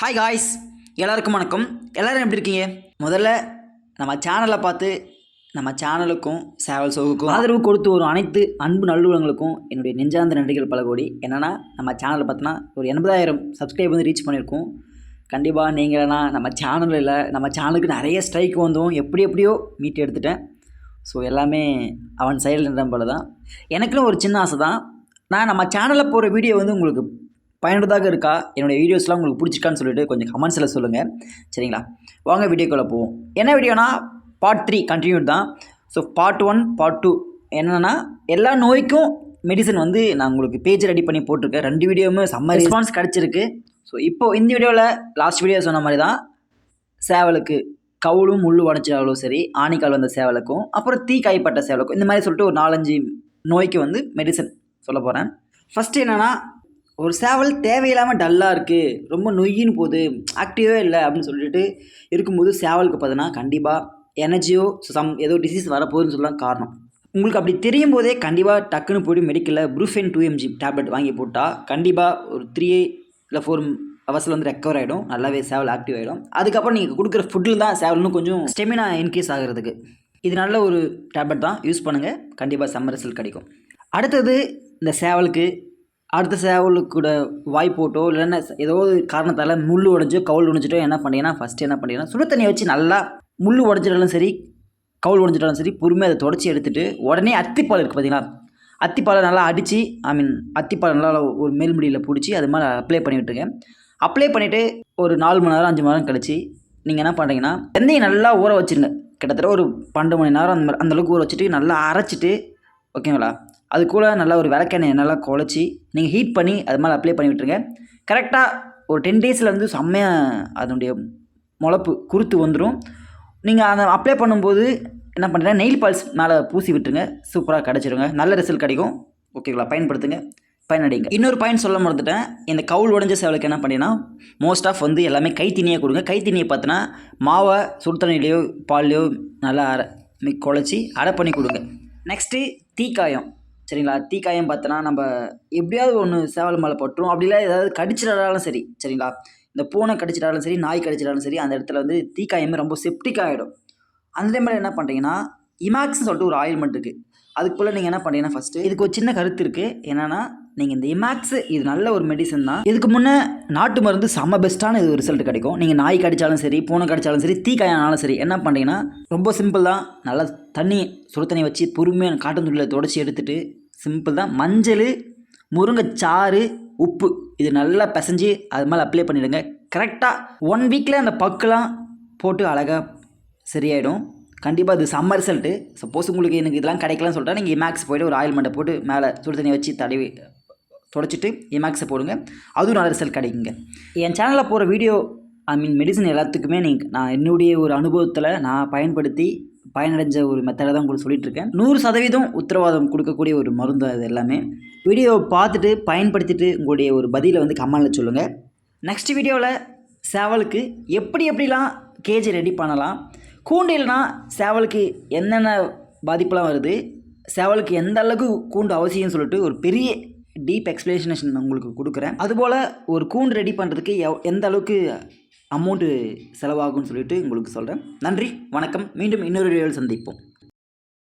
Hi guys எல்லாருக்கும் வணக்கம். எல்லோரும் எப்படி இருக்கீங்க? முதல்ல நம்ம சேனலை பார்த்து நம்ம சேனலுக்கும் சேவல் சோகுக்கும் ஆதரவு கொடுத்து வரும் அனைத்து அன்பு நல்லுவங்களுக்கும் என்னுடைய நெஞ்சார்ந்த நன்றிகள் பல கோடி. என்னென்னா நம்ம சேனலை பார்த்தோன்னா ஒரு எண்பதாயிரம் சப்ஸ்கிரைப் வந்து ரீச் பண்ணியிருக்கோம். கண்டிப்பாக நீங்களா நம்ம சேனலில் நம்ம சேனலுக்கு நிறைய ஸ்ட்ரைக் வந்தோம். எப்படி எப்படியோ மீட் எடுத்துட்டேன். ஸோ எல்லாமே அவன் செயல்ன்ற போல தான் எனக்குன்னு ஒரு சின்ன ஆசை தான் நான் நம்ம சேனலில் போகிற வீடியோ வந்து உங்களுக்கு பயனுள்ளதாக இருக்கா? என்னுடைய வீடியோஸ்லாம் உங்களுக்கு பிடிச்சிருக்கான்னு சொல்லிட்டு கொஞ்சம் கமெண்ட்ஸில் சொல்லுங்கள் சரிங்களா? வாங்க வீடியோக்குள்ளே போவோம். என்ன வீடியோனா? பார்ட் த்ரீ கண்டினியூ தான். So part one part two என்னென்னா எல்லா நோய்க்கும் மெடிசன் வந்து நான் உங்களுக்கு பேஜ் ரெடி பண்ணி போட்டிருக்கேன். ரெண்டு வீடியோவுமே செம்ம ரெஸ்பான்ஸ் கிடச்சிருக்கு. ஸோ இப்போ இந்த வீடியோவில் லாஸ்ட் வீடியோ சொன்ன மாதிரி தான் சேவலுக்கு கவுளும் முள்ளு உடச்சாலும் சரி ஆணிக்கால் வந்த சேவலுக்கும் அப்புறம் தீ காய்ப்பட்ட சேவலுக்கும் இந்த மாதிரி சொல்லிட்டு ஒரு நாலஞ்சு நோய்க்கு வந்து மெடிசன் சொல்ல போகிறேன் ஃபஸ்ட்டு என்னென்னா ஒரு சேவல் தேவையில்லாமல் டல்லாக இருக்குது ரொம்ப நொய்யின்னு போகுது ஆக்டிவே இல்லை அப்படின்னு சொல்லிட்டு இருக்கும்போது சேவலுக்கு பார்த்தீங்கன்னா கண்டிப்பாக எனர்ஜியோ சம் ஏதோ டிசீஸ் வரப்போகுதுன்னு சொல்லலாம் காரணம். உங்களுக்கு அப்படி தெரியும் போதே கண்டிப்பாக டக்குன்னு போய்ட்டு மெடிக்கலில் ப்ரூஃபென் டூ எம்ஜி டேப்லெட் வாங்கி போட்டால் கண்டிப்பாக ஒரு த்ரீ இல்லை ஃபோர் ஹவர்ஸில் வந்து ரெக்கவர் ஆகிடும் நல்லாவே சேவல் ஆக்டிவ் ஆகிடும் அதுக்கப்புறம் நீங்கள் கொடுக்குற ஃபுட்டில் தான் சேவல் இன்னும் கொஞ்சம் ஸ்டெமினா இன்க்ரீஸ் ஆகிறதுக்கு. இது நல்ல ஒரு டேப்லெட் தான் யூஸ் பண்ணுங்கள் கண்டிப்பாக செம்ம ரிசல்ட் கிடைக்கும். அடுத்தது இந்த சேவலுக்கு அடுத்த சேவலுக்கு கூட வாய் போட்டோ இல்லைன்னா ஏதோ ஒரு காரணத்தால் முள் உடஞ்சோ கவுள் உடஞ்சிட்டோ என்ன பண்ணீங்கன்னா ஃபஸ்ட்டு என்ன பண்ணீங்கன்னா சுடு தண்ணியை வச்சு நல்லா முள் உடஞ்சிட்டாலும் சரி கவுள் உடஞ்சிட்டாலும் சரி பொறுமையாக அதை தொடச்சி எடுத்துகிட்டு உடனே அத்திப்பால் இருக்குது பார்த்தீங்களா அத்திப்பாலை நல்லா அடித்து ஐ மீன் அத்திப்பாலை நல்லா ஒரு மேல்முடியில் பிடிச்சி அது மாதிரி அப்ளை பண்ணி அப்ளை பண்ணிவிட்டு ஒரு நாலு மணி நேரம் அஞ்சு மணி நேரம் கழிச்சு நீங்கள் என்ன பண்ணுறீங்கன்னா தென்னையை நல்லா ஊற வச்சுருங்க. கிட்டத்தட்ட ஒரு பன்னெண்டு மணி நேரம் அந்த மாதிரி அந்தளவுக்கு ஊற வச்சுட்டு நல்லா அரைச்சிட்டு ஓகேங்களா அது கூட நல்லா ஒரு விளக்கெண்ணெய் நல்லா குழச்சி நீங்கள் ஹீட் பண்ணி அது மேலே அப்ளை பண்ணி விட்டுருங்க. கரெக்டாக ஒரு டென் டேஸில் வந்து செம்மையாக அதனுடைய முளப்பு குருத்து வந்துடும் நீங்கள் அதை அப்ளை பண்ணும்போது என்ன பண்ணுறீங்கன்னா நெயில் பால்ஸ் மேலே பூசி விட்டுருங்க. சூப்பராக கிடச்சிருங்க. நல்ல ரிசல்ட் கிடைக்கும். ஓகேங்களா பயன்படுத்துங்க. பயனடைங்க. இன்னொரு பாயிண்ட் சொல்ல மறந்துட்டேன். இந்த கவுள் உடஞ்ச சேவலுக்கு என்ன பண்ணீங்கன்னா மோஸ்ட் ஆஃப் வந்து எல்லாமே கைத்தினியை கொடுங்க. கைத்தினியை பார்த்தோன்னா மாவை சுடு பால்லையோ நல்லா அரை குழச்சி அடை பண்ணி கொடுங்க. நெக்ஸ்ட்டு தீக்காயம். சரிங்களா? தீக்காயம் பார்த்தோன்னா நம்ம எப்படியாவது ஒன்று சேவல் மேலே பட்டுரும். அப்படிலாம் ஏதாவது கடிச்சிடாலும் சரி சரிங்களா? இந்த பூனை கடிச்சிட்டாலும் சரி நாய் கடிச்சிட்டாலும் சரி அந்த இடத்துல வந்து தீக்காயமே ரொம்ப செப்டிக் ஆகிடும் அந்த டைமில் என்ன பண்ணுறீங்கன்னா இமாக்ஸ்னு சொல்லிட்டு ஒரு ஆயில்மெண்ட் இருக்குது அதுக்குள்ளே நீங்கள் என்ன பண்ணுறீங்கன்னா ஃபஸ்ட்டு இதுக்கு ஒரு சின்ன கருத்து இருக்குது என்னென்னா நீங்கள் இந்த இமாக்ஸ் இது நல்ல ஒரு மெடிசன் தான். இதுக்கு முன்னே நாட்டு மருந்து செம்ம பெஸ்ட்டான இது ரிசல்ட் கிடைக்கும். நீங்கள் நாய் கடித்தாலும் சரி பூனை கடித்தாலும் சரி தீ காயானாலும் சரி என்ன பண்ணுறீங்கன்னா ரொம்ப சிம்பிள் தான். நல்லா தண்ணி சுடு தண்ணி வச்சு பொறுமையாக காட்டன் துணியில் தொடச்சி எடுத்துகிட்டு சிம்பிள் தான். மஞ்சள் முருங்கைச்சாறு உப்பு. இது நல்லா பிசைஞ்சு அது மேலே அப்ளை பண்ணிடுங்க. கரெக்டாக ஒன் வீக்கில் அந்த பக்குலாம் போட்டு அழகாக சரியாயிடும். கண்டிப்பாக இது சம்மர் ரிசல்ட்டு சப்போஸ் உங்களுக்கு எனக்கு இதெல்லாம் கிடைக்கலன்னு சொல்லிட்டா நீங்கள் இமேக்ஸ் போய்ட்டு ஒரு ஆயில்மெண்ட்டை போட்டு மேலே சுடு தண்ணி வச்சு தடவி தொடச்சிட்டு இமேக்ஸை போடுங்க. அதுவும் நல்ல ரிசல்ட் கிடைக்குங்க. என் சேனலில் போகிற வீடியோ ஐ மீன் மெடிசன் எல்லாத்துக்குமே நீங்கள் நான் என்னுடைய ஒரு அனுபவத்தில் நான் பயன்படுத்தி பயனடைஞ்ச ஒரு மெத்தடை தான் உங்களுக்கு சொல்லிட்டு இருக்கேன் நூறு சதவீதம் உத்தரவாதம் கொடுக்கக்கூடிய ஒரு மருந்து அது எல்லாமே. வீடியோவை பார்த்துட்டு பயன்படுத்திட்டு உங்களுடைய ஒரு பதிலை வந்து கமெண்டில் சொல்லுங்கள் நெக்ஸ்ட் வீடியோவில் சேவலுக்கு எப்படி எப்படிலாம் கேஜி ரெடி பண்ணலாம்? கூண்டையில்னா சேவலுக்கு என்னென்ன பாதிப்புலாம் வருது? சேவலுக்கு எந்த அளவுக்கு கூண்டு அவசியம்னு சொல்லிட்டு ஒரு பெரிய டீப் எக்ஸ்பிளேஷனேஷன் உங்களுக்கு கொடுக்குறேன். அதுபோல் ஒரு கூண்டு ரெடி பண்ணுறதுக்கு எவ் எந்த அளவுக்கு அமௌண்ட்டு செலவாகும்னு சொல்லிட்டு உங்களுக்கு சொல்கிறேன் நன்றி வணக்கம். மீண்டும் இன்னொரு வீடியோவில் சந்திப்போம்.